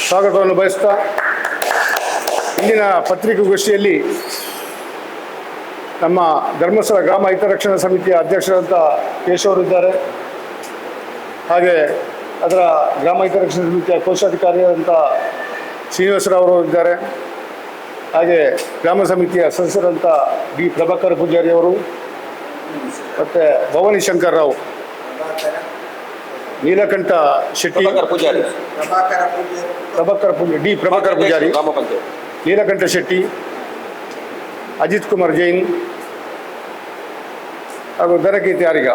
ಸ್ವಾಗತವನ್ನು ಬಯಸ್ತಾ ಇಂದಿನ ಪತ್ರಿಕಾಗೋಷ್ಠಿಯಲ್ಲಿ ನಮ್ಮ ಧರ್ಮಸ್ಥಳ ಗ್ರಾಮ ಹಿತರಕ್ಷಣಾ ಸಮಿತಿಯ ಅಧ್ಯಕ್ಷರಾದಂಥ ಕೇಶವರಿದ್ದಾರೆ ಹಾಗೆ ಅದರ ಗ್ರಾಮ ಹಿತರಕ್ಷಣಾ ಸಮಿತಿಯ ಕೋಶಾಧಿಕಾರಿಯಾದಂಥ ಶ್ರೀನಿವಾಸರಾವರು ಇದ್ದಾರೆ. ಹಾಗೆ ಗ್ರಾಮ ಸಮಿತಿಯ ಸದಸ್ಯರಂತ ಡಿ ಪ್ರಭಾಕರ್ ಪೂಜಾರಿ ಅವರು ಮತ್ತು ಭವಾನಿ ಶಂಕರ್ ರಾವ್. ನೀಲಕಂಠ ಶೆಟ್ಟಿ ಪ್ರಭಾಕರ್ ಪೂಜಾರಿ ಪ್ರಭಾಕರ್ ಪೂಜಾರಿ ಡಿ ಪ್ರಭಾಕರ್ ಪೂಜಾರಿ ಗ್ರಾಮ ಪಂಚಾಯತ್ ನೀಲಕಂಠ ಶೆಟ್ಟಿ ಅಜಿತ್ ಕುಮಾರ್ ಜೈನ್ ಹಾಗೂ ದನಕೀರ್ತಿ ಆರಿಗ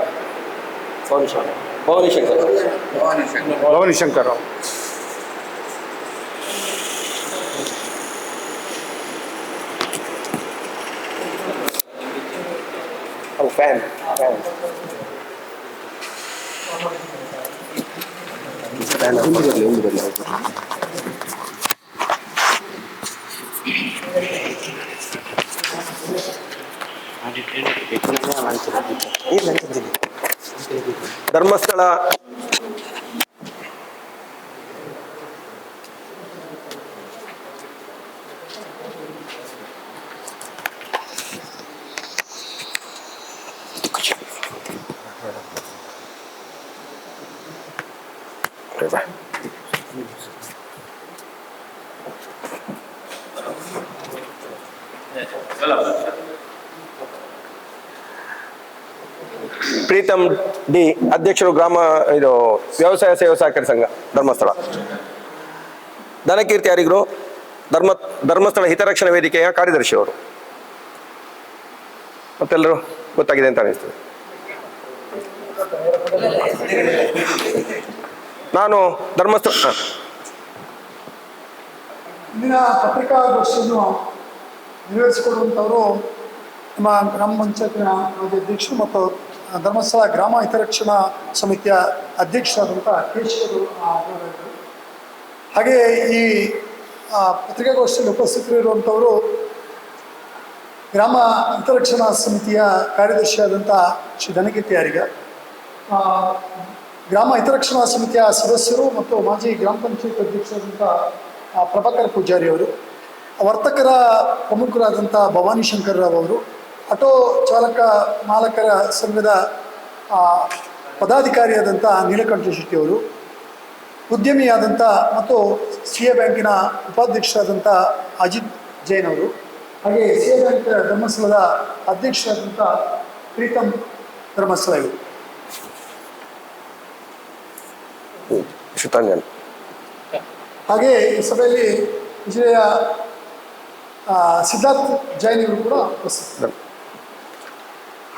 ಭವಾನಿ ಶಂಕರ್ ಭವಾನಿ ಶಂಕರ್ ಭವಾನಿ ಶಂಕರ್ ರಾವ್ ಅವು ಫ್ಯಾನ್ ಫ್ಯಾನ್ ಒಂದು ಬರಲಿ ಒಂದು ಬರಲಿ ಧರ್ಮಸ್ಥಳ ಪ್ರೀತಮ್ ಡಿ ಅಧ್ಯಕ್ಷರು ಗ್ರಾಮ, ಇದು ವ್ಯವಸಾಯ ಸೇವಾ ಸಹಕಾರಿ ಸಂಘ, ಧರ್ಮಸ್ಥಳ. ಧನಕೀರ್ತಿ ಯಾರಿಗರು? ಧರ್ಮ, ಧರ್ಮಸ್ಥಳ ಹಿತರಕ್ಷಣಾ ವೇದಿಕೆಯ ಕಾರ್ಯದರ್ಶಿ ಅವರು. ಮತ್ತೆಲ್ಲರೂ ಗೊತ್ತಾಗಿದೆ ಅಂತ ಅನಿಸ್ತದೆ. ನಾನು ಧರ್ಮಸ್ಥಳ ನಿರ್ವಹಿಸಿಕೊಡುವಂಥವರು ನಮ್ಮ ಗ್ರಾಮ ಪಂಚಾಯತ್ನ ಮಾಜಿ ಅಧ್ಯಕ್ಷರು ಮತ್ತು ಧರ್ಮಸ್ಥಳ ಗ್ರಾಮ ಹಿತರಕ್ಷಣಾ ಸಮಿತಿಯ ಅಧ್ಯಕ್ಷರಾದಂಥ ಕೇಶವರು. ಹಾಗೆ ಈ ಪತ್ರಿಕಾಗೋಷ್ಠಿಯಲ್ಲಿ ಉಪಸ್ಥಿತರಿರುವಂಥವರು ಗ್ರಾಮ ಹಿತರಕ್ಷಣಾ ಸಮಿತಿಯ ಕಾರ್ಯದರ್ಶಿಯಾದಂಥ ಶ್ರೀ ಧನಕೀರ್ತಿ ಯಾರಿಗ ಗ್ರಾಮ ಹಿತರಕ್ಷಣಾ ಸಮಿತಿಯ ಸದಸ್ಯರು ಮತ್ತು ಮಾಜಿ ಗ್ರಾಮ ಪಂಚಾಯತ್ ಅಧ್ಯಕ್ಷರಾದಂಥ ಪ್ರಭಾಕರ್ ಪೂಜಾರಿ ಅವರು ವರ್ತಕರ ಪ್ರಮುಖರಾದಂಥ ಭವಾನಿ ಶಂಕರ್ ರಾವ್ ಅವರು ಆಟೋ ಚಾಲಕ ಮಾಲಕರ ಸಂಘದ ಪದಾಧಿಕಾರಿಯಾದಂಥ ನೀಲಕಂಠ ಶೆಟ್ಟಿಯವರು ಉದ್ಯಮಿಯಾದಂಥ ಮತ್ತು ಸಿ ಎ ಬ್ಯಾಂಕಿನ ಉಪಾಧ್ಯಕ್ಷರಾದಂಥ ಅಜಿತ್ ಜೈನ್ ಅವರು ಹಾಗೆ ಸಿ ಎ ಬ್ಯಾಂಕ್ ಧರ್ಮಸ್ಥಳದ ಅಧ್ಯಕ್ಷರಾದಂಥ ಪ್ರೀತಮ್ ಧರ್ಮಸ್ಥಳ ಇವರು ಹಾಗೆ ಈ ಸಭೆಯಲ್ಲಿ ವಿಜಯ ಸಿದ್ಧಾರ್ಥ್ ಜೈನ್ ಇವರು ಕೂಡ ಉಪಸ್ಥಿತರು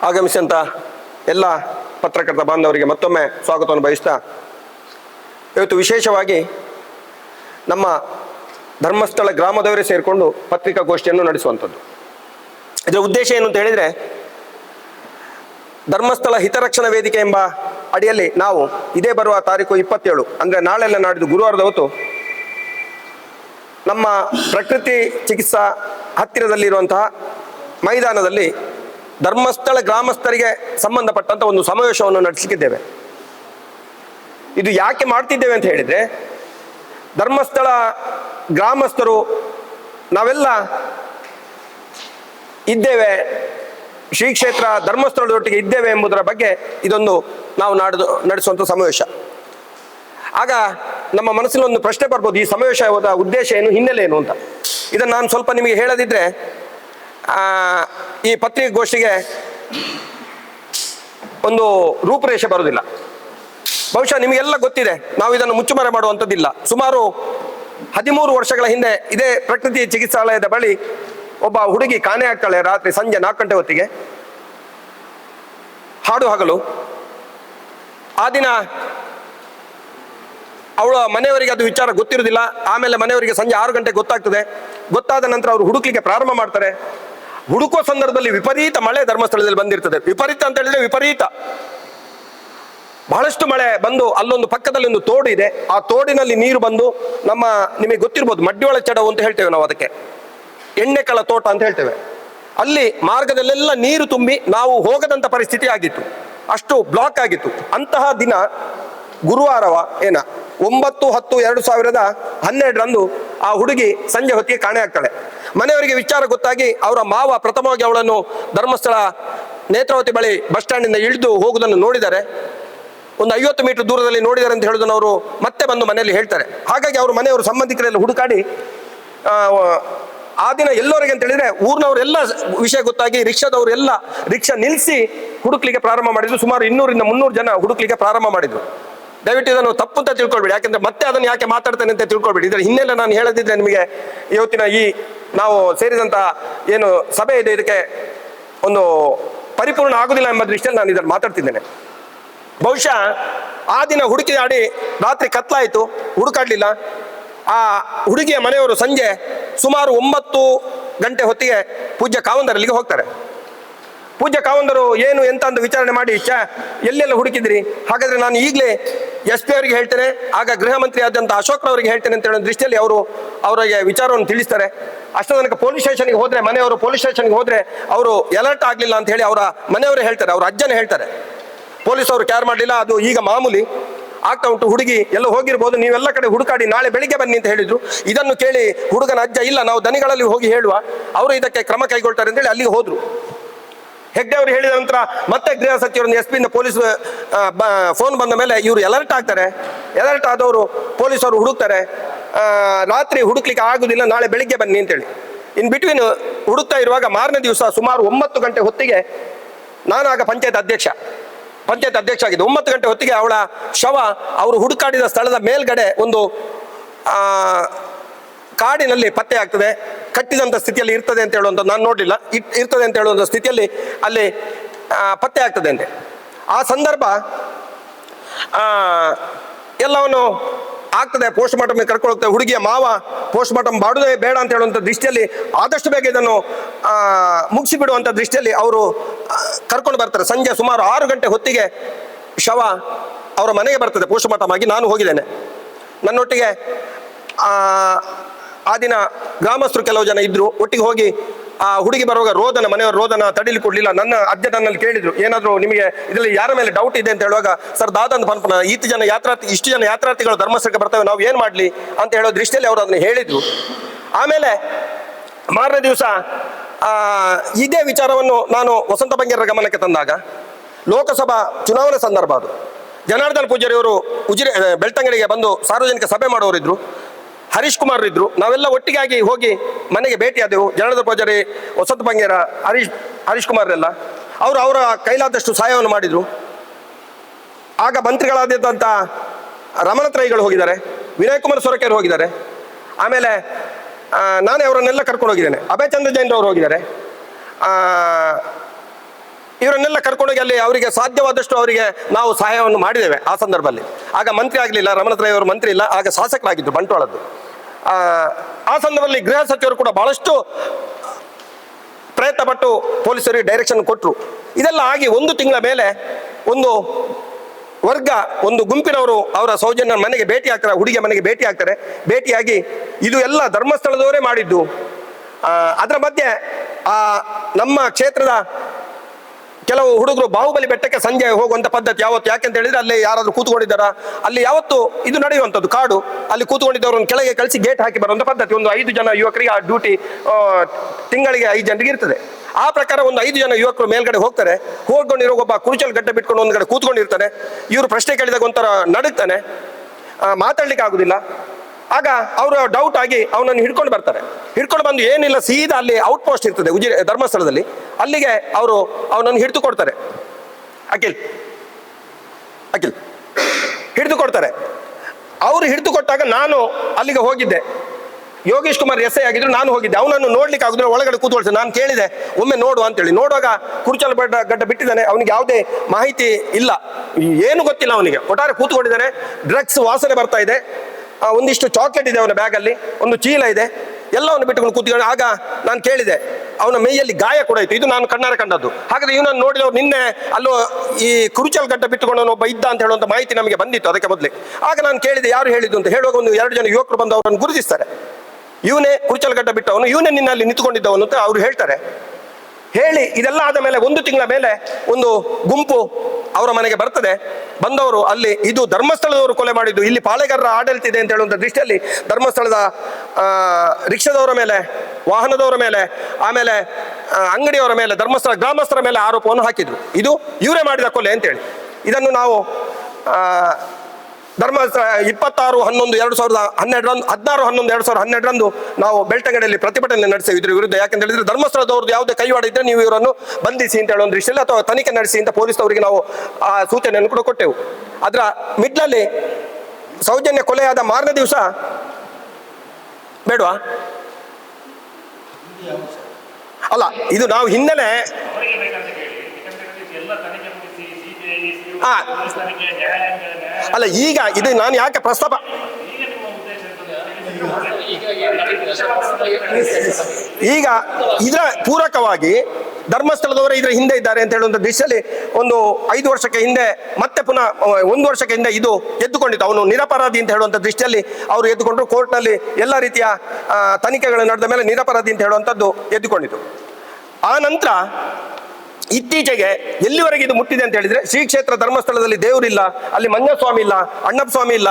ಆಗಮಿಸಿದಂತ ಎಲ್ಲ ಪತ್ರಕರ್ತ ಬಾಂಧವರಿಗೆ ಮತ್ತೊಮ್ಮೆ ಸ್ವಾಗತವನ್ನು ಬಯಸ್ತಾ, ಇವತ್ತು ವಿಶೇಷವಾಗಿ ನಮ್ಮ ಧರ್ಮಸ್ಥಳ ಗ್ರಾಮದವರೇ ಸೇರಿಕೊಂಡು ಪತ್ರಿಕಾಗೋಷ್ಠಿಯನ್ನು ನಡೆಸುವಂಥದ್ದು. ಇದರ ಉದ್ದೇಶ ಏನು ಅಂತ ಹೇಳಿದರೆ, ಧರ್ಮಸ್ಥಳ ಹಿತರಕ್ಷಣಾ ವೇದಿಕೆ ಎಂಬ ಅಡಿಯಲ್ಲಿ ನಾವು ಇದೇ ಬರುವ ತಾರೀಕು ಇಪ್ಪತ್ತೇಳು, ಅಂದರೆ ನಾಳೆಲ್ಲ ನಾಡಿದ್ದು ಗುರುವಾರದ ಹೊತ್ತು ನಮ್ಮ ಪ್ರಕೃತಿ ಚಿಕಿತ್ಸಾ ಹತ್ತಿರದಲ್ಲಿರುವಂತಹ ಮೈದಾನದಲ್ಲಿ ಧರ್ಮಸ್ಥಳ ಗ್ರಾಮಸ್ಥರಿಗೆ ಸಂಬಂಧಪಟ್ಟಂತ ಒಂದು ಸಮಾವೇಶವನ್ನು ನಡೆಸಲಿಕ್ಕಿದ್ದೇವೆ. ಇದು ಯಾಕೆ ಮಾಡ್ತಿದ್ದೇವೆ ಅಂತ ಹೇಳಿದ್ರೆ, ಧರ್ಮಸ್ಥಳ ಗ್ರಾಮಸ್ಥರು ನಾವೆಲ್ಲ ಇದ್ದೇವೆ, ಶ್ರೀ ಕ್ಷೇತ್ರ ಧರ್ಮಸ್ಥಳದೊಟ್ಟಿಗೆ ಇದ್ದೇವೆ ಎಂಬುದರ ಬಗ್ಗೆ ಇದೊಂದು ನಾವು ನಾಡಿದು ನಡೆಸುವಂಥ ಸಮಾವೇಶ. ಆಗ ನಮ್ಮ ಮನಸ್ಸಿನ ಒಂದು ಪ್ರಶ್ನೆ ಬರ್ಬೋದು, ಈ ಸಮಾವೇಶದ ಉದ್ದೇಶ ಏನು, ಹಿನ್ನೆಲೆ ಏನು ಅಂತ. ಇದನ್ನು ನಾನು ಸ್ವಲ್ಪ ನಿಮಗೆ ಹೇಳದಿದ್ರೆ ಈ ಪತ್ರಿಕಾಗೋಷ್ಠಿಗೆ ಒಂದು ರೂಪುರೇಷೆ ಬರುವುದಿಲ್ಲ. ಬಹುಶಃ ನಿಮಗೆಲ್ಲ ಗೊತ್ತಿದೆ, ನಾವು ಇದನ್ನು ಮುಚ್ಚುಮರೆ ಮಾಡುವಂಥದ್ದಿಲ್ಲ. ಸುಮಾರು ಹದಿಮೂರು ವರ್ಷಗಳ ಹಿಂದೆ ಇದೇ ಪ್ರಕೃತಿ ಚಿಕಿತ್ಸಾಲಯದ ಬಳಿ ಒಬ್ಬ ಹುಡುಗಿ ಕಾಣೆ ಆಗ್ತಾಳೆ ರಾತ್ರಿ ಸಂಜೆ ನಾಲ್ಕು ಗಂಟೆ ಹೊತ್ತಿಗೆ. ಹಾಡು ಹಗಲು. ಆ ದಿನ ಅವಳ ಮನೆಯವರಿಗೆ ಅದು ವಿಚಾರ ಗೊತ್ತಿರುವುದಿಲ್ಲ. ಆಮೇಲೆ ಮನೆಯವರಿಗೆ ಸಂಜೆ ಆರು ಗಂಟೆ ಗೊತ್ತಾಗ್ತದೆ. ಗೊತ್ತಾದ ನಂತರ ಅವರು ಹುಡುಕ್ಲಿಕ್ಕೆ ಪ್ರಾರಂಭ ಮಾಡ್ತಾರೆ. ಹುಡುಕುವ ಸಂದರ್ಭದಲ್ಲಿ ವಿಪರೀತ ಮಳೆ ಧರ್ಮಸ್ಥಳದಲ್ಲಿ ಬಂದಿರ್ತದೆ. ವಿಪರೀತ ಅಂತ ಹೇಳಿದ್ರೆ ವಿಪರೀತ. ಬಹಳಷ್ಟು ಮಳೆ ಬಂದು ಅಲ್ಲೊಂದು ಪಕ್ಕದಲ್ಲಿ ಒಂದು ತೋಡು ಇದೆ. ಆ ತೋಡಿನಲ್ಲಿ ನೀರು ಬಂದು ನಮ್ಮ ನಿಮಗೆ ಗೊತ್ತಿರ್ಬೋದು ಮಡ್ಡಿಯೊಳ ಚಡವು ಅಂತ ಹೇಳ್ತೇವೆ ನಾವು ಅದಕ್ಕೆ. ಎಣ್ಣೆಕಳ ತೋಟ ಅಂತ ಹೇಳ್ತೇವೆ. ಅಲ್ಲಿ ಮಾರ್ಗದಲ್ಲೆಲ್ಲ ನೀರು ತುಂಬಿ ನಾವು ಹೋಗದಂತ ಪರಿಸ್ಥಿತಿ ಆಗಿತ್ತು. ಅಷ್ಟು ಬ್ಲಾಕ್ ಆಗಿತ್ತು. ಅಂತಹ ದಿನ ಗುರುವಾರವ ಏನ? ಒಂಬತ್ತು ಹತ್ತು ಎರಡು ಸಾವಿರದ ಹನ್ನೆರಡರಂದು ಆ ಹುಡುಗಿ ಸಂಜೆ ಹೊತ್ತಿಗೆ ಕಾಣೆ ಆಗ್ತಾಳೆ. ಮನೆಯವರಿಗೆ ವಿಚಾರ ಗೊತ್ತಾಗಿ ಅವರ ಮಾವ ಪ್ರಥಮವಾಗಿ ಅವಳನ್ನು ಧರ್ಮಸ್ಥಳ ನೇತ್ರಾವತಿ ಬಳಿ ಬಸ್ ಸ್ಟ್ಯಾಂಡಿಂದ ಇಳಿದು ಹೋಗುವುದನ್ನು ನೋಡಿದ್ದಾರೆ ಒಂದು ಐವತ್ತು ಮೀಟರ್ ದೂರದಲ್ಲಿ ನೋಡಿದಾರೆ ಅಂತ ಹೇಳುದನ್ನು ಅವರು ಮತ್ತೆ ಬಂದು ಮನೆಯಲ್ಲಿ ಹೇಳ್ತಾರೆ. ಹಾಗಾಗಿ ಅವರು ಮನೆಯವರು ಸಂಬಂಧಿಕರೆಲ್ಲ ಹುಡುಕಾಡಿ ಆ, ಆ ದಿನ ಎಲ್ಲರಿಗೆ ಅಂತ ಹೇಳಿದ್ರೆ ಊರಿನವರೆಲ್ಲ ವಿಷಯ ಗೊತ್ತಾಗಿ ರಿಕ್ಷಾದವರೆಲ್ಲ ರಿಕ್ಷಾ ನಿಲ್ಲಿಸಿ ಹುಡುಕ್ಲಿಕ್ಕೆ ಪ್ರಾರಂಭ ಮಾಡಿದ್ರು. ಸುಮಾರು ಇನ್ನೂರಿಂದ ಮುನ್ನೂರು ಜನ ಹುಡುಕ್ಲಿಕ್ಕೆ ಪ್ರಾರಂಭ ಮಾಡಿದ್ರು. ದಯವಿಟ್ಟು ಇದನ್ನು ತಪ್ಪು ಅಂತ ತಿಳ್ಕೊಳ್ಬೇಡಿ. ಯಾಕಂದ್ರೆ ಮತ್ತೆ ಅದನ್ನು ಯಾಕೆ ಮಾತಾಡ್ತೇನೆ ಅಂತ ತಿಳ್ಕೊಳ್ಬೇಡಿ. ಇದರ ಹಿನ್ನೆಲೆ ನಾನು ಹೇಳದಿದ್ರೆ ನಿಮಗೆ ಇವತ್ತಿನ ಈ ನಾವು ಸೇರಿದಂತ ಏನು ಸಭೆ ಇದೆ, ಇದಕ್ಕೆ ಒಂದು ಪರಿಪೂರ್ಣ ಆಗುದಿಲ್ಲ ಎಂಬ ದೃಷ್ಟಿಯಲ್ಲಿ ನಾನು ಇದನ್ನು ಮಾತಾಡ್ತಿದ್ದೇನೆ. ಬಹುಶಃ ಆ ದಿನ ಹುಡುಕಿ ಆಡಿ ರಾತ್ರಿ ಕತ್ಲಾಯಿತು, ಹುಡುಕಾಡ್ಲಿಲ್ಲ. ಆ ಹುಡುಗಿಯ ಮನೆಯವರು ಸಂಜೆ ಸುಮಾರು ಒಂಬತ್ತು ಗಂಟೆ ಹೊತ್ತಿಗೆ ಪೂಜ್ಯ ಕಾವಂದರಲ್ಲಿಗೆ ಹೋಗ್ತಾರೆ. ಪೂಜ್ಯ ಕಾವಂದರು ಏನು, ಎಂತ ಅಂತ ವಿಚಾರಣೆ ಮಾಡಿ ಚ, ಎಲ್ಲೆಲ್ಲ ಹುಡುಕಿದ್ರಿ? ಹಾಗಾದ್ರೆ ನಾನು ಈಗಲೇ ಎಸ್ ಪಿ ಅವರಿಗೆ ಹೇಳ್ತೇನೆ, ಆಗ ಗೃಹ ಮಂತ್ರಿ ಆದಂಥ ಅಶೋಕ್ ಹೇಳ್ತೇನೆ ಅಂತ ಹೇಳೋ ದೃಷ್ಟಿಯಲ್ಲಿ ಅವರು ಅವರಿಗೆ ವಿಚಾರವನ್ನು ತಿಳಿಸ್ತಾರೆ. ಅಷ್ಟೋ ತನಕ ಪೊಲೀಸ್ ಸ್ಟೇಷನ್ಗೆ ಹೋದರೆ, ಮನೆಯವರು ಪೊಲೀಸ್ ಸ್ಟೇಷನ್ಗೆ ಹೋದರೆ ಅವರು ಎಲರ್ಟ್ ಆಗಲಿಲ್ಲ ಅಂತ ಹೇಳಿ ಅವರ ಮನೆಯವರೇ ಹೇಳ್ತಾರೆ, ಅವ್ರ ಅಜ್ಜನೇ ಹೇಳ್ತಾರೆ. ಪೊಲೀಸ್ ಅವರು ಕ್ಯಾರ್ ಮಾಡಲಿಲ್ಲ, ಅದು ಈಗ ಮಾಮೂಲಿ ಆಗ್ತಾ ಉಂಟು, ಹುಡುಗಿ ಎಲ್ಲ ಹೋಗಿರ್ಬೋದು, ನೀವೆಲ್ಲ ಕಡೆ ಹುಡುಕಾಡಿ, ನಾಳೆ ಬೆಳಿಗ್ಗೆ ಬನ್ನಿ ಅಂತ ಹೇಳಿದ್ರು. ಇದನ್ನು ಕೇಳಿ ಹುಡುಗನ ಅಜ್ಜ, ಇಲ್ಲ, ನಾವು ದನಿಗಳಲ್ಲಿ ಹೋಗಿ ಹೇಳುವ, ಅವರು ಇದಕ್ಕೆ ಕ್ರಮ ಕೈಗೊಳ್ತಾರೆ ಅಂತೇಳಿ ಅಲ್ಲಿಗೆ ಹೋದ್ರು. ಹೆಗ್ಡೆ ಅವರು ಹೇಳಿದ ನಂತರ ಮತ್ತೆ ಗೃಹ ಸಚಿವರನ್ನು ಎಸ್ ಪಿಯಿಂದ ಪೊಲೀಸ್ ಫೋನ್ ಬಂದ ಮೇಲೆ ಇವರು ಅಲರ್ಟ್ ಆಗ್ತಾರೆ. ಅಲರ್ಟ್ ಆದವರು ಪೊಲೀಸರು ಹುಡುಕ್ತಾರೆ. ರಾತ್ರಿ ಹುಡುಕ್ಲಿಕ್ಕೆ ಆಗುದಿಲ್ಲ, ನಾಳೆ ಬೆಳಿಗ್ಗೆ ಬನ್ನಿ ಅಂತೇಳಿ. ಇನ್ ಬಿಟ್ವೀನ್ ಹುಡುಕ್ತಾ ಇರುವಾಗ ಮಾರನೇ ದಿವಸ ಸುಮಾರು ಒಂಬತ್ತು ಗಂಟೆ ಹೊತ್ತಿಗೆ ನಾನಾಗ ಪಂಚಾಯತ್ ಅಧ್ಯಕ್ಷ ಪಂಚಾಯತ್ ಅಧ್ಯಕ್ಷ ಆಗಿದ್ದು. ಒಂಬತ್ತು ಗಂಟೆ ಹೊತ್ತಿಗೆ ಅವಳ ಶವ, ಅವರು ಹುಡುಕಾಡಿದ ಸ್ಥಳದ ಮೇಲ್ಗಡೆ ಒಂದು ಕಾಡಿನಲ್ಲಿ ಪತ್ತೆ ಆಗ್ತದೆ ಕಟ್ಟಿದಂಥ ಸ್ಥಿತಿಯಲ್ಲಿ ಇರ್ತದೆ ಅಂತ ಹೇಳುವಂಥ ನಾನು ನೋಡಲಿಲ್ಲ. ಇರ್ತದೆ ಅಂತ ಹೇಳುವಂಥ ಸ್ಥಿತಿಯಲ್ಲಿ ಅಲ್ಲಿ ಪತ್ತೆ ಆಗ್ತದೆ ಅಂತೆ. ಆ ಸಂದರ್ಭ ಎಲ್ಲವನ್ನು ಆಗ್ತದೆ ಪೋಸ್ಟ್ ಮಾರ್ಟಮ್ ಕರ್ಕೊಳ್ಳುತ್ತೆ. ಹುಡುಗಿಯ ಮಾವ ಪೋಸ್ಟ್ ಮಾರ್ಟಮ್ ಮಾಡುವುದೇ ಬೇಡ ಅಂತ ಹೇಳುವಂಥ ದೃಷ್ಟಿಯಲ್ಲಿ ಆದಷ್ಟು ಬೇಗ ಇದನ್ನು ಮುಗಿಸಿಬಿಡುವಂಥ ಮುಗಿಸಿ ಬಿಡುವಂಥ ದೃಷ್ಟಿಯಲ್ಲಿ ಅವರು ಕರ್ಕೊಂಡು ಬರ್ತಾರೆ. ಸಂಜೆ ಸುಮಾರು ಆರು ಗಂಟೆ ಹೊತ್ತಿಗೆ ಶವ ಅವರ ಮನೆಗೆ ಬರ್ತದೆ. ಪೋಸ್ಟ್ ಮಾರ್ಟಮ್ ಆಗಿ ನಾನು ಹೋಗಿದ್ದೇನೆ. ನನ್ನೊಟ್ಟಿಗೆ ಆ, ದಿನ ಗ್ರಾಮಸ್ಥರು ಕೆಲವು ಜನ ಇದ್ರು. ಒಟ್ಟಿಗೆ ಹೋಗಿ ಆ ಹುಡುಗಿ ಬರುವಾಗ ರೋದನ ಮನೆಯವರು ರೋದನ ತಡಿಲಿ ಕೊಡ್ಲಿಲ್ಲ. ನನ್ನ ಅಜ್ಜ ನನ್ನಲ್ಲಿ ಕೇಳಿದ್ರು ಏನಾದ್ರು ನಿಮಗೆ ಇದರಲ್ಲಿ ಯಾರ ಮೇಲೆ ಡೌಟ್ ಇದೆ ಅಂತ ಹೇಳುವಾಗ ಸರ್ ದಾದಂತ ಪನ್ಪನ ಈತ ಜನ ಯಾತ್ರಾರ್ಥಿ ಇಷ್ಟು ಜನ ಯಾತ್ರಾರ್ಥಿಗಳು ಧರ್ಮಸ್ಥಳಕ್ಕೆ ಬರ್ತವೆ ನಾವು ಏನು ಮಾಡ್ಲಿ? ಅಂತ ಹೇಳೋ ದೃಷ್ಟಿಯಲ್ಲಿ ಅವರು ಅದನ್ನ ಹೇಳಿದ್ರು. ಆಮೇಲೆ ಮಾರನೇ ದಿವಸ ಇದೇ ವಿಚಾರವನ್ನು ನಾನು ವಸಂತ ಬಂಗೇರ ಗಮನಕ್ಕೆ ತಂದಾಗ ಲೋಕಸಭಾ ಚುನಾವಣೆ ಸಂದರ್ಭ ಅದು. ಜನಾರ್ದನ ಪೂಜಾರಿಯವರು ಉಜಿರೆ ಬೆಳ್ತಂಗಡಿಗೆ ಬಂದು ಸಾರ್ವಜನಿಕ ಸಭೆ ಮಾಡೋರಿದ್ರು. ಹರೀಶ್ ಕುಮಾರ್ ಇದ್ರು. ನಾವೆಲ್ಲ ಒಟ್ಟಿಗಾಗಿ ಹೋಗಿ ಮನೆಗೆ ಭೇಟಿಯಾದೆವು ಜನದ ಪೂಜಾರಿ, ವಸಂತ ಬಂಗೇರ, ಹರೀಶ್ ಹರೀಶ್ ಕುಮಾರ್ ಎಲ್ಲ ಅವರು ಅವರ ಕೈಲಾದಷ್ಟು ಸಹಾಯವನ್ನು ಮಾಡಿದ್ರು. ಆಗ ಮಂತ್ರಿಗಳಾದಂಥ ರಮಣತ್ರಯಿಗಳು ಹೋಗಿದ್ದಾರೆ. ವಿನಯ್ ಕುಮಾರ್ ಸೊರಕೆಯವರು ಹೋಗಿದ್ದಾರೆ. ಆಮೇಲೆ ನಾನೇ ಅವರನ್ನೆಲ್ಲ ಕರ್ಕೊಂಡು ಹೋಗಿದ್ದೇನೆ. ಅಭಯ್ ಚಂದ್ರ ಜೈನ್ ಅವರು ಹೋಗಿದ್ದಾರೆ. ಇವರನ್ನೆಲ್ಲ ಕರ್ಕೊಂಡೋಗಿ ಅಲ್ಲಿ ಅವರಿಗೆ ಸಾಧ್ಯವಾದಷ್ಟು ಅವರಿಗೆ ನಾವು ಸಹಾಯವನ್ನು ಮಾಡಿದ್ದೇವೆ ಆ ಸಂದರ್ಭದಲ್ಲಿ. ಆಗ ಮಂತ್ರಿ ಆಗಲಿಲ್ಲ ರಮಣತ್ರಯ ಅವರು ಮಂತ್ರಿ ಇಲ್ಲ, ಆಗ ಶಾಸಕರಾಗಿದ್ದರು ಬಂಟ್ವಾಳದ್ದು. ಆ, ಸಂದರ್ಭದಲ್ಲಿ ಗೃಹ ಸಚಿವರು ಕೂಡ ಬಹಳಷ್ಟು ಪ್ರಯತ್ನ ಪಟ್ಟು ಪೊಲೀಸರಿಗೆ ಡೈರೆಕ್ಷನ್ ಕೊಟ್ಟರು ಇದೆಲ್ಲ ಆಗಿ ಒಂದು ತಿಂಗಳ ಮೇಲೆ ಒಂದು ವರ್ಗ ಒಂದು ಗುಂಪಿನವರು ಅವರ ಸೌಜನ್ಯ ಮನೆಗೆ ಭೇಟಿ ಆಗ್ತಾರೆ ಹುಡುಗಿಯ ಮನೆಗೆ ಭೇಟಿ ಆಗ್ತಾರೆ. ಭೇಟಿಯಾಗಿ ಇದು ಎಲ್ಲ ಧರ್ಮಸ್ಥಳದವರೇ ಮಾಡಿದ್ದು. ಅದರ ಮಧ್ಯೆ ಆ ನಮ್ಮ ಕ್ಷೇತ್ರದ ಕೆಲವು ಹುಡುಗರು ಬಾಹುಬಲಿ ಬೆಟ್ಟಕ್ಕೆ ಸಂಜೆ ಹೋಗುವಂತ ಪದ್ಧತಿ ಯಾವತ್ತು? ಯಾಕೆಂತ ಹೇಳಿದ್ರೆ ಅಲ್ಲಿ ಯಾರಾದ್ರೂ ಕೂತ್ಕೊಂಡಿದ್ದಾರಾ? ಅಲ್ಲಿ ಯಾವತ್ತು ಇದು ನಡೆಯುವಂಥದ್ದು, ಕಾಡು. ಅಲ್ಲಿ ಕೂತ್ಕೊಂಡಿದ್ದವರನ್ನು ಕೆಳಗೆ ಕಳಿಸಿ ಗೇಟ್ ಹಾಕಿ ಬರುವಂತ ಪದ್ಧತಿ. ಒಂದು ಐದು ಜನ ಯುವಕರಿಗೆ ಆ ಡ್ಯೂಟಿ ತಿಂಗಳಿಗೆ ಐದು ಜನರಿಗೆ ಇರ್ತದೆ. ಆ ಪ್ರಕಾರ ಒಂದು ಐದು ಜನ ಯುವಕರು ಮೇಲ್ಗಡೆ ಹೋಗ್ತಾರೆ. ಹೋಗ್ಕೊಂಡಿರೋ ಒಬ್ಬ ಕುರುಚಲ್ ಗಡ್ಡೆ ಬಿಟ್ಕೊಂಡು ಒಂದು ಕಡೆ ಕೂತ್ಕೊಂಡಿರ್ತಾನೆ. ಇವರು ಪ್ರಶ್ನೆ ಕೇಳಿದಾಗ ಒಂಥರ ನಡುಗ್ತಾನೆ. ಮಾತಾಡ್ಲಿಕ್ಕೆ ಆಗುದಿಲ್ಲ. ಆಗ ಅವರು ಡೌಟ್ ಆಗಿ ಅವನನ್ನು ಹಿಡ್ಕೊಂಡು ಬರ್ತಾರೆ. ಹಿಡ್ಕೊಂಡು ಬಂದು ಏನಿಲ್ಲ, ಸೀದಾ ಅಲ್ಲಿ ಔಟ್ ಪೋಸ್ಟ್ ಇರ್ತದೆ, ಉಜಿರೆ, ಧರ್ಮಸ್ಥಳದಲ್ಲಿ. ಅಲ್ಲಿಗೆ ಅವರು ಅವನನ್ನು ಹಿಡಿದು ಕೊಡ್ತಾರೆ ಅಖಿಲ್ ಅಖಿಲ್ ಹಿಡಿದು ಕೊಡ್ತಾರೆ ಅವರು ಹಿಡಿದು ಕೊಟ್ಟಾಗ ನಾನು ಅಲ್ಲಿಗೆ ಹೋಗಿದ್ದೆ. ಯೋಗೇಶ್ ಕುಮಾರ್ ಎಸ್ ಐ ಆಗಿದ್ರು, ನಾನು ಹೋಗಿದ್ದೆ. ಅವನನ್ನು ನೋಡ್ಲಿಕ್ಕೆ ಆಗುದ್ರೆ ಒಳಗಡೆ ಕೂತ್ಕೊಳ್ತೇನೆ. ನಾನು ಕೇಳಿದೆ, ಒಮ್ಮೆ ನೋಡು ಅಂತೇಳಿ. ನೋಡುವಾಗ ಕುರುಚಲ ಬಡ್ಡ ಗಡ್ಡ ಬಿಟ್ಟಿದ್ದಾನೆ. ಅವನಿಗೆ ಯಾವುದೇ ಮಾಹಿತಿ ಇಲ್ಲ. ಏನು ಗೊತ್ತಿಲ್ಲ ಅವನಿಗೆ. ಒಟ್ಟಾರೆ ಕೂತ್ಕೊಂಡಿದ್ದಾನೆ. ಡ್ರಗ್ಸ್ ವಾಸನೆ ಬರ್ತಾ ಇದೆ. ಆ, ಒಂದಿಷ್ಟು ಚಾಕ್ಲೇಟ್ ಇದೆ ಅವನ ಬ್ಯಾಗಲ್ಲಿ ಒಂದು ಚೀಲ ಇದೆ ಎಲ್ಲವನ್ನು ಬಿಟ್ಟುಕೊಂಡು ಕೂತ್ಕೊಂಡು ಆಗ ನಾನು ಕೇಳಿದೆ ಅವನ ಮೈಯಲ್ಲಿ ಗಾಯ ಕೂಡ ಇತ್ತು ಇದು ನಾನು ಕಣ್ಣಾರೆ ಕಂಡದ್ದು. ಹಾಗಾದ್ರೆ ಇವನನ್ನು ನೋಡಿದವರು ನಿನ್ನೆ ಅಲ್ಲೋ ಈ ಕುರುಚಲ್ ಗಡ್ಡ ಬಿಟ್ಟುಕೊಂಡು ಒಬ್ಬ ಇದ್ದ ಅಂತ ಹೇಳುವಂಥ ಮಾಹಿತಿ ನಮಗೆ ಬಂದಿತ್ತು ಅದಕ್ಕೆ ಮೊದಲೇ. ಆಗ ನಾನು ಕೇಳಿದೆ ಯಾರು ಹೇಳಿದ್ದು ಅಂತ. ಹೇಳುವಾಗ ಒಂದು ಎರಡು ಜನ ಯುವಕರು ಬಂದು ಅವರನ್ನು ಗುರುತಿಸ್ತಾರೆ. ಇವನೇ ಕುರುಚಲ್ ಗಡ್ಡ ಬಿಟ್ಟವನು ಇವನೇ ನಿನ್ನಲ್ಲಿ ನಿಂತುಕೊಂಡಿದ್ದವನು ಅಂತ ಅವರು ಹೇಳ್ತಾರೆ. ಹೇಳಿ ಇದೆಲ್ಲ ಆದ ಮೇಲೆ ಒಂದು ತಿಂಗಳ ಮೇಲೆ ಒಂದು ಗುಂಪು ಅವರ ಮನೆಗೆ ಬರ್ತದೆ. ಬಂದವರು ಅಲ್ಲಿ ಇದು ಧರ್ಮಸ್ಥಳದವರು ಕೊಲೆ ಮಾಡಿದ್ದು. ಇಲ್ಲಿ ಪಾಳೆಗಾರರ ಆಡಳಿತ ಇದೆ ಅಂತ ಹೇಳುವಂಥ ದೃಷ್ಟಿಯಲ್ಲಿ ಧರ್ಮಸ್ಥಳದ ರಿಕ್ಷಾದವರ ಮೇಲೆ, ವಾಹನದವರ ಮೇಲೆ, ಆಮೇಲೆ ಅಂಗಡಿಯವರ ಮೇಲೆ, ಧರ್ಮಸ್ಥಳ ಗ್ರಾಮಸ್ಥರ ಮೇಲೆ ಆರೋಪವನ್ನು ಹಾಕಿದ್ರು. ಇದು ಇವರೇ ಮಾಡಿದ ಕೊಲೆ ಅಂತೇಳಿ. ಇದನ್ನು ನಾವು ಆ, ಧರ್ಮ ಇಪ್ಪತ್ತಾರು ಹನ್ನೊಂದು ಎರಡು ಸಾವಿರದ ಹನ್ನೆರಡರಂದು ಹದಿನಾರು ಹನ್ನೊಂದು ಎರಡು ಸಾವಿರದ ಹನ್ನೆರಡರಂದು ನಾವು ಬೆಳ್ತಂಗಡಿಯಲ್ಲಿ ಪ್ರತಿಭಟನೆ ನಡೆಸಿ ಇದ್ರ ವಿರುದ್ಧ ಯಾಕಂತ ಹೇಳಿದ್ರೆ ಧರ್ಮಸ್ಥಳದವ್ರದ್ದು ಯಾವುದೇ ಕೈವಾಡ ಇದ್ರೆ ನೀವು ಇವರನ್ನು ಬಂಧಿಸಿ ಅಂತ ಹೇಳೋ ದೃಷ್ಟಿಯಲ್ಲಿ ಅಥವಾ ತನಿಖೆ ನಡೆಸಿ ಅಂತ ಪೊಲೀಸ್ ಅವರಿಗೆ ನಾವು ಆ ಸೂಚನೆಯನ್ನು ಕೂಡ ಕೊಟ್ಟೆವು. ಅದರ ಮಿಡ್ಲಲ್ಲಿ ಸೌಜನ್ಯ ಕೊಲೆಯಾದ ಮಾರನೇ ದಿವಸ ಬೇಡವಾ? ಅಲ್ಲ ಇದು ನಾವು ಹಿನ್ನೆಲೆ ಅವರಿಗೆ ಬೇಕಂತ ಕೇಳಿ ಯಾಕಂತ ಹೇಳಿದ್ರೆ ಎಲ್ಲ ತನಿಖೆ ಮುಗಿಸಿ ಸಿಬಿಐ ಆ. ತನಿಖೆ ನ್ಯಾಯಾಂಗ ನ್ಯಾಯ ಅಲ್ಲ, ಈಗ ಇದು ನಾನು ಯಾಕೆ ಪ್ರಸ್ತಾಪ ಈಗ ಇದರ ಪೂರಕವಾಗಿ ಧರ್ಮಸ್ಥಳದವರು ಇದರ ಹಿಂದೆ ಇದ್ದಾರೆ ಅಂತ ಹೇಳುವಂಥ ದಿಶೆಯಲ್ಲಿ ಒಂದು ಐದು ವರ್ಷಕ್ಕೆ ಹಿಂದೆ ಮತ್ತೆ ಪುನಃ ಒಂದು ವರ್ಷಕ್ಕೆ ಹಿಂದೆ ಇದು ಎದ್ದುಕೊಂಡಿತ್ತು. ಅವನು ನಿರಪರಾಧಿ ಅಂತ ಹೇಳುವಂಥ ದೃಷ್ಟಿಯಲ್ಲಿ ಅವರು ಎದ್ದುಕೊಂಡ್ರು. ಕೋರ್ಟ್ನಲ್ಲಿ ಎಲ್ಲ ರೀತಿಯ ತನಿಖೆಗಳು ನಡೆದ ಮೇಲೆ ನಿರಪರಾಧಿ ಅಂತ ಹೇಳುವಂಥದ್ದು ಎದ್ದುಕೊಂಡಿತು. ಆ ನಂತರ ಇತ್ತೀಚೆಗೆ ಎಲ್ಲಿವರೆಗೆ ಇದು ಮುಟ್ಟಿದೆ ಅಂತ ಹೇಳಿದ್ರೆ ಶ್ರೀ ಕ್ಷೇತ್ರ ಧರ್ಮಸ್ಥಳದಲ್ಲಿ ದೇವರಿಲ್ಲ, ಅಲ್ಲಿ ಮಂಜಸ್ವಾಮಿ ಇಲ್ಲ ಅಣ್ಣಪ್ಪ ಸ್ವಾಮಿ ಇಲ್ಲ,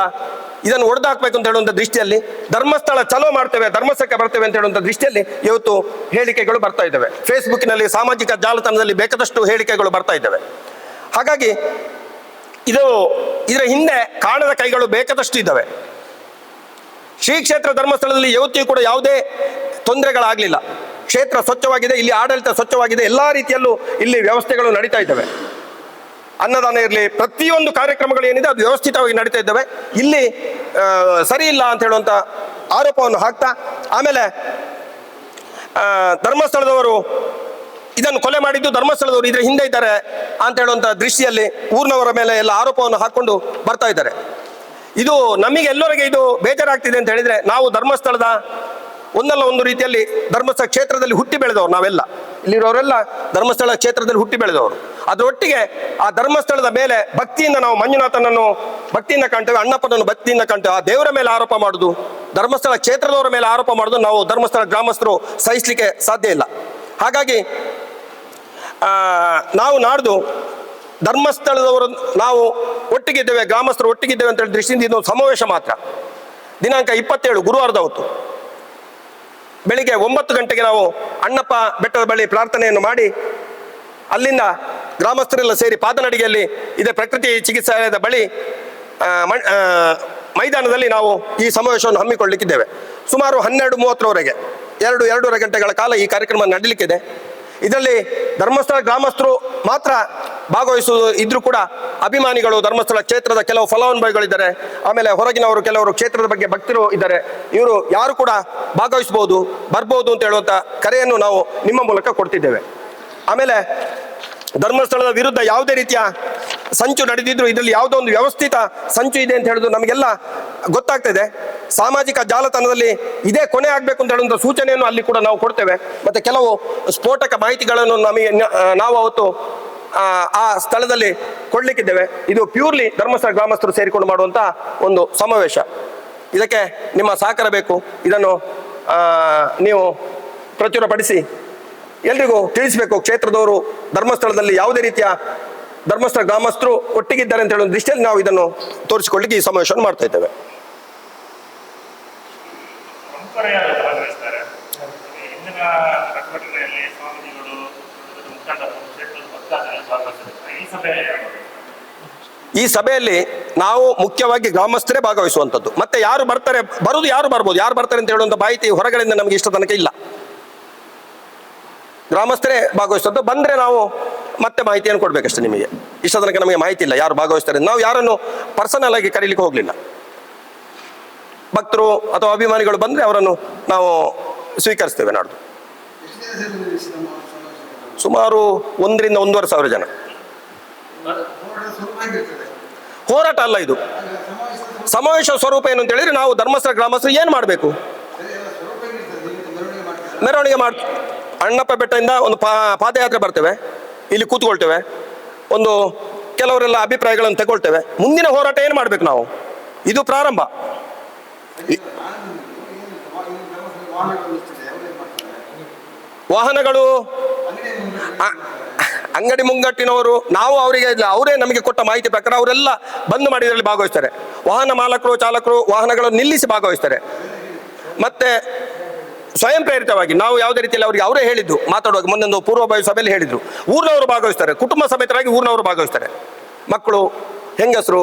ಇದನ್ನು ಒಡೆದಾಕ್ಬೇಕು ಅಂತ ಹೇಳುವಂತ ದೃಷ್ಟಿಯಲ್ಲಿ ಧರ್ಮಸ್ಥಳ ಚಲೋ ಮಾಡ್ತೇವೆ, ಧರ್ಮಸ್ಥಳಕ್ಕೆ ಬರ್ತೇವೆ ಅಂತ ಹೇಳುವಂತ ದೃಷ್ಟಿಯಲ್ಲಿ ಇವತ್ತು ಹೇಳಿಕೆಗಳು ಬರ್ತಾ ಇದ್ದಾವೆ. ಫೇಸ್ಬುಕ್ನಲ್ಲಿ ಸಾಮಾಜಿಕ ಜಾಲತಾಣದಲ್ಲಿ ಬೇಕಾದಷ್ಟು ಹೇಳಿಕೆಗಳು ಬರ್ತಾ ಇದ್ದಾವೆ. ಹಾಗಾಗಿ ಇದು ಇದರ ಹಿಂದೆ ಕಾಣದ ಕೈಗಳು ಬೇಕಾದಷ್ಟು ಇದ್ದಾವೆ. ಶ್ರೀ ಕ್ಷೇತ್ರ ಧರ್ಮಸ್ಥಳದಲ್ಲಿ ಯಾವತ್ತಿಯೂ ಕೂಡ ಯಾವುದೇ ತೊಂದರೆಗಳಾಗಲಿಲ್ಲ. ಕ್ಷೇತ್ರ ಸ್ವಚ್ಛವಾಗಿದೆ, ಇಲ್ಲಿ ಆಡಳಿತ ಸ್ವಚ್ಛವಾಗಿದೆ, ಎಲ್ಲ ರೀತಿಯಲ್ಲೂ ಇಲ್ಲಿ ವ್ಯವಸ್ಥೆಗಳು ನಡೀತಾ ಇದ್ದಾವೆ. ಅನ್ನದಾನ ಇರಲಿ, ಪ್ರತಿಯೊಂದು ಕಾರ್ಯಕ್ರಮಗಳು ಏನಿದೆ ಅದು ವ್ಯವಸ್ಥಿತವಾಗಿ ನಡೀತಾ ಇದ್ದಾವೆ. ಇಲ್ಲಿ ಸರಿ ಇಲ್ಲ ಅಂತ ಹೇಳುವಂಥ ಆರೋಪವನ್ನು ಹಾಕ್ತಾ, ಆಮೇಲೆ ಧರ್ಮಸ್ಥಳದವರು ಇದನ್ನು ಕೊಲೆ ಮಾಡಿದ್ದು, ಧರ್ಮಸ್ಥಳದವರು ಇದರ ಹಿಂದೆ ಇದ್ದಾರೆ ಅಂತ ಹೇಳುವಂಥ ದೃಷ್ಟಿಯಲ್ಲಿ ಊರ್ನವರ ಮೇಲೆ ಎಲ್ಲ ಆರೋಪವನ್ನು ಹಾಕೊಂಡು ಬರ್ತಾ ಇದ್ದಾರೆ. ಇದು ನಮಗೆ ಎಲ್ಲರಿಗೆ ಇದು ಬೇಜಾರಾಗ್ತಿದೆ ಅಂತ ಹೇಳಿದ್ರೆ, ನಾವು ಧರ್ಮಸ್ಥಳದ ಒಂದಲ್ಲ ಒಂದು ರೀತಿಯಲ್ಲಿ ಧರ್ಮಸ್ಥಳ ಕ್ಷೇತ್ರದಲ್ಲಿ ಹುಟ್ಟಿ ಬೆಳೆದವರು ನಾವೆಲ್ಲ. ಇಲ್ಲಿರೋರೆಲ್ಲ ಧರ್ಮಸ್ಥಳ ಕ್ಷೇತ್ರದಲ್ಲಿ ಹುಟ್ಟಿ ಬೆಳೆದವರು. ಅದರೊಟ್ಟಿಗೆ ಆ ಧರ್ಮಸ್ಥಳದ ಮೇಲೆ ಭಕ್ತಿಯಿಂದ ನಾವು ಮಂಜುನಾಥನನ್ನು, ಭಕ್ತಿಯಿಂದ ಕಾಣ್ತೇವೆ ಅಣ್ಣಪ್ಪನನ್ನು ಭಕ್ತಿಯಿಂದ ಕಾಣ್ತೇವೆ ಆ ದೇವರ ಮೇಲೆ ಆರೋಪ ಮಾಡುದು, ಧರ್ಮಸ್ಥಳ ಕ್ಷೇತ್ರದವರ ಮೇಲೆ ಆರೋಪ ಮಾಡುದು ನಾವು ಧರ್ಮಸ್ಥಳ ಗ್ರಾಮಸ್ಥರು ಸಹಿಸಲಿಕ್ಕೆ ಸಾಧ್ಯ ಇಲ್ಲ. ಹಾಗಾಗಿ ನಾವು ನಾಡ್ದು ಧರ್ಮಸ್ಥಳದವರು ನಾವು ಒಟ್ಟಿಗಿದ್ದೇವೆ, ಗ್ರಾಮಸ್ಥರು ಒಟ್ಟಿಗಿದ್ದೇವೆ ಅಂತ ಹೇಳಿ ದೃಷ್ಟಿಯಿಂದ ಇದೊಂದು ಸಮಾವೇಶ ಮಾತ್ರ. ದಿನಾಂಕ ಇಪ್ಪತ್ತೇಳು, ಗುರುವಾರದ ಹೊತ್ತು. ಬೆಳಿಗ್ಗೆ ಒಂಬತ್ತು ಗಂಟೆಗೆ ನಾವು ಅಣ್ಣಪ್ಪ ಬೆಟ್ಟದ ಬಳಿ ಪ್ರಾರ್ಥನೆಯನ್ನು ಮಾಡಿ ಅಲ್ಲಿಂದ ಗ್ರಾಮಸ್ಥರೆಲ್ಲ ಸೇರಿ ಪಾದನಡಿಗೆಯಲ್ಲಿ ಇದೇ ಪ್ರಕೃತಿ ಚಿಕಿತ್ಸಾಲಯದ ಬಳಿ ಮೈದಾನದಲ್ಲಿ ನಾವು ಈ ಸಮಾವೇಶವನ್ನು ಹಮ್ಮಿಕೊಳ್ಳಲಿಕ್ಕಿದ್ದೇವೆ ಸುಮಾರು ಹನ್ನೆರಡು ಮೂವತ್ತರವರೆಗೆ, ಎರಡು, ಎರಡೂವರೆ ಗಂಟೆಗಳ ಕಾಲ ಈ ಕಾರ್ಯಕ್ರಮ ನಡೀಲಿಕ್ಕಿದೆ. ಇದರಲ್ಲಿ ಧರ್ಮಸ್ಥಳ ಗ್ರಾಮಸ್ಥರು ಮಾತ್ರ ಭಾಗವಹಿಸುವುದು ಇದ್ರೂ ಕೂಡ ಅಭಿಮಾನಿಗಳು ಧರ್ಮಸ್ಥಳ ಕ್ಷೇತ್ರದ ಕೆಲವು ಫಲಾನುಭವಿಗಳಿದ್ದಾರೆ. ಆಮೇಲೆ ಹೊರಗಿನವರು ಕೆಲವರು ಕ್ಷೇತ್ರದ ಬಗ್ಗೆ ಭಕ್ತರು ಇದ್ದಾರೆ. ಇವರು ಯಾರು ಕೂಡ ಭಾಗವಹಿಸಬಹುದು, ಬರ್ಬೋದು ಅಂತ ಹೇಳುವಂಥ ಕರೆಯನ್ನು ನಾವು ನಿಮ್ಮ ಮೂಲಕ ಕೊಡ್ತಿದ್ದೇವೆ. ಆಮೇಲೆ ಧರ್ಮಸ್ಥಳದ ವಿರುದ್ಧ ಯಾವುದೇ ರೀತಿಯ ಸಂಚು ನಡೆದಿದ್ರು ಇದರಲ್ಲಿ ಯಾವುದೋ ಒಂದು ವ್ಯವಸ್ಥಿತ ಸಂಚು ಇದೆ ಅಂತ ಹೇಳೋದು ನಮಗೆಲ್ಲ ಗೊತ್ತಾಗ್ತದೆ. ಸಾಮಾಜಿಕ ಜಾಲತಾಣದಲ್ಲಿ ಇದೇ ಕೊನೆ ಆಗಬೇಕು ಅಂತ ಹೇಳುವಂಥ ಸೂಚನೆಯನ್ನು ಅಲ್ಲಿ ಕೂಡ ನಾವು ಕೊಡ್ತೇವೆ. ಮತ್ತೆ ಕೆಲವು ಸ್ಫೋಟಕ ಮಾಹಿತಿಗಳನ್ನು ನಮಗೆ ನಾವು ಅವತ್ತು ಆ, ಸ್ಥಳದಲ್ಲಿ ಕೊಡ್ಲಿಕ್ಕಿದ್ದೇವೆ ಇದು ಪ್ಯೂರ್ಲಿ ಧರ್ಮಸ್ಥಳ ಗ್ರಾಮಸ್ಥರು ಸೇರಿಕೊಂಡು ಮಾಡುವಂತ ಒಂದು ಸಮಾವೇಶ. ಇದಕ್ಕೆ ನಿಮ್ಮ ಸಹಕಾರ ಬೇಕು. ಇದನ್ನು ನೀವು ಪ್ರಚುರಪಡಿಸಿ ಎಲ್ರಿಗೂ ತಿಳಿಸಬೇಕು. ಕ್ಷೇತ್ರದವರು ಧರ್ಮಸ್ಥಳದಲ್ಲಿ ಯಾವುದೇ ರೀತಿಯ ಧರ್ಮಸ್ಥಳ ಗ್ರಾಮಸ್ಥರು ಒಟ್ಟಿಗಿದ್ದಾರೆ ಅಂತ ಹೇಳೋ ದೃಷ್ಟಿಯಲ್ಲಿ ನಾವು ಇದನ್ನು ತೋರಿಸಿಕೊಳ್ಳಿಕ್ಕೆ ಈ ಸಮಾವೇಶವನ್ನು ಮಾಡ್ತಾ ಇದ್ದೇವೆ. ಈ ಸಭೆಯಲ್ಲಿ ನಾವು ಮುಖ್ಯವಾಗಿ ಗ್ರಾಮಸ್ಥರೇ ಭಾಗವಹಿಸುವಂಥದ್ದು. ಮತ್ತೆ ಯಾರು ಬರ್ತಾರೆ, ಬರುದು ಯಾರು ಬರ್ಬೋದು, ಯಾರು ಬರ್ತಾರೆ ಅಂತ ಹೇಳುವಂಥ ಮಾಹಿತಿ ಹೊರಗಡೆಯಿಂದ ನಮಗೆ ಇಷ್ಟ ತನಕ ಇಲ್ಲ. ಗ್ರಾಮಸ್ಥರೇ ಭಾಗವಹಿಸುವಂಥ ಬಂದರೆ ನಾವು ಮತ್ತೆ ಮಾಹಿತಿಯನ್ನು ಕೊಡಬೇಕಷ್ಟೇ ನಿಮಗೆ. ಇಷ್ಟ ತನಕ ನಮಗೆ ಮಾಹಿತಿ ಇಲ್ಲ ಯಾರು ಭಾಗವಹಿಸ್ತಾರೆ ನಾವು ಯಾರನ್ನು ಪರ್ಸನಲ್ ಆಗಿ ಕರೀಲಿಕ್ಕೆ ಹೋಗಲಿಲ್ಲ. ಭಕ್ತರು ಅಥವಾ ಅಭಿಮಾನಿಗಳು ಬಂದರೆ ಅವರನ್ನು ನಾವು ಸ್ವೀಕರಿಸ್ತೇವೆ ನಾಡ್ದು. ಸುಮಾರು ಒಂದರಿಂದ ಒಂದೂವರೆ ಸಾವಿರ ಜನ. ಹೋರಾಟ ಅಲ್ಲ ಇದು. ಸಮಾವೇಶ ಸ್ವರೂಪ ಏನು ಅಂತ ಹೇಳಿದ್ರೆ ನಾವು ಧರ್ಮಸ್ಥಳ ಗ್ರಾಮಸ್ಥರು ಏನು ಮಾಡಬೇಕು? ಮೆರವಣಿಗೆ ಮಾಡ್, ಅಣ್ಣಪ್ಪ ಬೆಟ್ಟದಿಂದ ಒಂದು ಪಾದಯಾತ್ರೆ ಬರ್ತೇವೆ. ಇಲ್ಲಿ ಕೂತ್ಕೊಳ್ತೇವೆ. ಒಂದು ಕೆಲವರೆಲ್ಲ ಅಭಿಪ್ರಾಯಗಳನ್ನು ತಗೊಳ್ತೇವೆ. ಮುಂದಿನ ಹೋರಾಟ ಏನು ಮಾಡಬೇಕು ನಾವು? ಇದು ಪ್ರಾರಂಭ. ವಾಹನಗಳು ಅಂಗಡಿ ಮುಂಗಟ್ಟಿನವರು, ನಾವು ಅವರಿಗೆ ಅವರೇ ನಮಗೆ ಕೊಟ್ಟ ಮಾಹಿತಿ ಪ್ರಕಾರ ಅವರೆಲ್ಲ ಬಂದ್ ಮಾಡಿದ್ರಲ್ಲಿ ಭಾಗವಹಿಸ್ತಾರೆ. ವಾಹನ ಮಾಲಕರು, ಚಾಲಕರು, ವಾಹನಗಳನ್ನು ನಿಲ್ಲಿಸಿ ಭಾಗವಹಿಸ್ತಾರೆ. ಮತ್ತೆ ಸ್ವಯಂ ಪ್ರೇರಿತವಾಗಿ, ನಾವು ಯಾವುದೇ ರೀತಿಯಲ್ಲಿ ಅವರಿಗೆ ಅವರೇ ಹೇಳಿದ್ದು, ಮಾತಾಡುವಾಗ ಮೊನ್ನೊಂದು ಪೂರ್ವಭಾವಿ ಸಭೆಯಲ್ಲಿ ಹೇಳಿದ್ರು. ಊರಿನವರು ಭಾಗವಹಿಸ್ತಾರೆ, ಕುಟುಂಬ ಸಮೇತರಾಗಿ ಊರಿನವರು ಭಾಗವಹಿಸ್ತಾರೆ. ಮಕ್ಕಳು, ಹೆಂಗಸರು,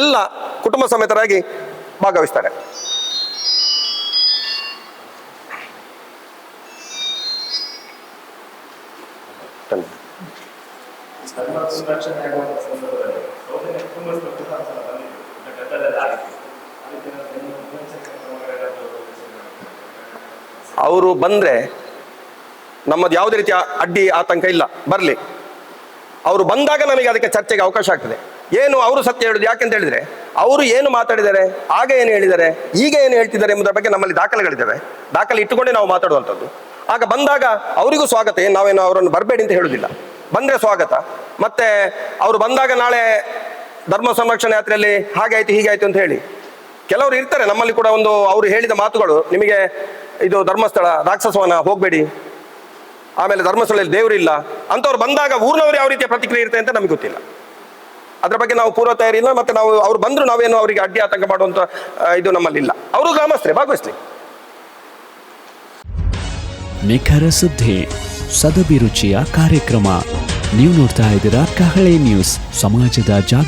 ಎಲ್ಲ ಕುಟುಂಬ ಸಮೇತರಾಗಿ ಭಾಗವಹಿಸ್ತಾರೆ. ಅವರು ಬಂದ್ರೆ ನಮ್ಮದು ಯಾವುದೇ ರೀತಿಯ ಅಡ್ಡಿ, ಆತಂಕ ಇಲ್ಲ, ಬರಲಿ. ಅವರು ಬಂದಾಗ ನಮಗೆ ಅದಕ್ಕೆ ಚರ್ಚೆಗೆ ಅವಕಾಶ ಆಗ್ತದೆ. ಏನು ಅವರು ಸತ್ಯ ಹೇಳುದು ಯಾಕೆಂತ ಹೇಳಿದ್ರೆ, ಅವರು ಏನು ಮಾತಾಡಿದ್ದಾರೆ, ಆಗ ಏನು ಹೇಳಿದ್ದಾರೆ, ಈಗ ಏನು ಹೇಳ್ತಿದ್ದಾರೆ ಎಂಬುದರ ಬಗ್ಗೆ ನಮ್ಮಲ್ಲಿ ದಾಖಲೆಗಳಿದ್ದಾವೆ. ದಾಖಲೆ ಇಟ್ಟುಕೊಂಡೇ ನಾವು ಮಾತಾಡುವಂಥದ್ದು. ಆಗ ಬಂದಾಗ ಅವರಿಗೂ ಸ್ವಾಗತ, ಏನು ನಾವೇನು ಅವರನ್ನು ಬರಬೇಡಿ ಅಂತ ಹೇಳುವುದಿಲ್ಲ ಬಂದರೆ ಸ್ವಾಗತ. ಮತ್ತೆ ಅವರು ಬಂದಾಗ ನಾಳೆ ಧರ್ಮ ಸಂರಕ್ಷಣೆ ಯಾತ್ರೆಯಲ್ಲಿ ಹಾಗೆ ಆಯ್ತು, ಹೀಗೆ ಆಯ್ತು ಅಂತ ಹೇಳಿ. ಕೆಲವರು ಇರ್ತಾರೆ, ನಮ್ಮಲ್ಲಿ ಕೂಡ ಒಂದು ಅವರು ಹೇಳಿದ ಮಾತುಗಳು. ನಿಮಗೆ ಇದು ಧರ್ಮಸ್ಥಳ, ರಾಕ್ಷಸವನ ಹೋಗಬೇಡಿ. ಆಮೇಲೆ ಧರ್ಮಸ್ಥಳದಲ್ಲಿ ದೇವರಿಲ್ಲ ಅಂಥವ್ರು ಬಂದಾಗ ಊರಿನವರು ಯಾವ ರೀತಿಯ ಪ್ರತಿಕ್ರಿಯೆ ಇರುತ್ತೆ ಅಂತ ನಮಗೆ ಗೊತ್ತಿಲ್ಲ. ಅದ್ರ ಬಗ್ಗೆ ನಾವು ಪೂರ್ವ ತಯಾರಿ ಇಲ್ಲ, ಮತ್ತೆ ನಾವು ಅವ್ರು ಬಂದ್ರು ನಾವೇನು ಅವರಿಗೆ ಅಡ್ಡಿ ಆತಂಕ ಮಾಡುವಂತ ಇದು ನಮ್ಮಲ್ಲಿ ಇಲ್ಲ. ಅವರು ಗ್ರಾಮಸ್ಥರೇ, ಭಾಗವಹಿಸ್ಲಿ. ನಿಖರ ಸುದ್ದಿ ಸದಭಿರುಚಿಯ ಕಾರ್ಯಕ್ರಮ ನೀವು ನೋಡ್ತಾ ಇದ್ದೀರಾ ಕಹಳೆ ನ್ಯೂಸ್ ಸಮಾಜದ ಜಾಗ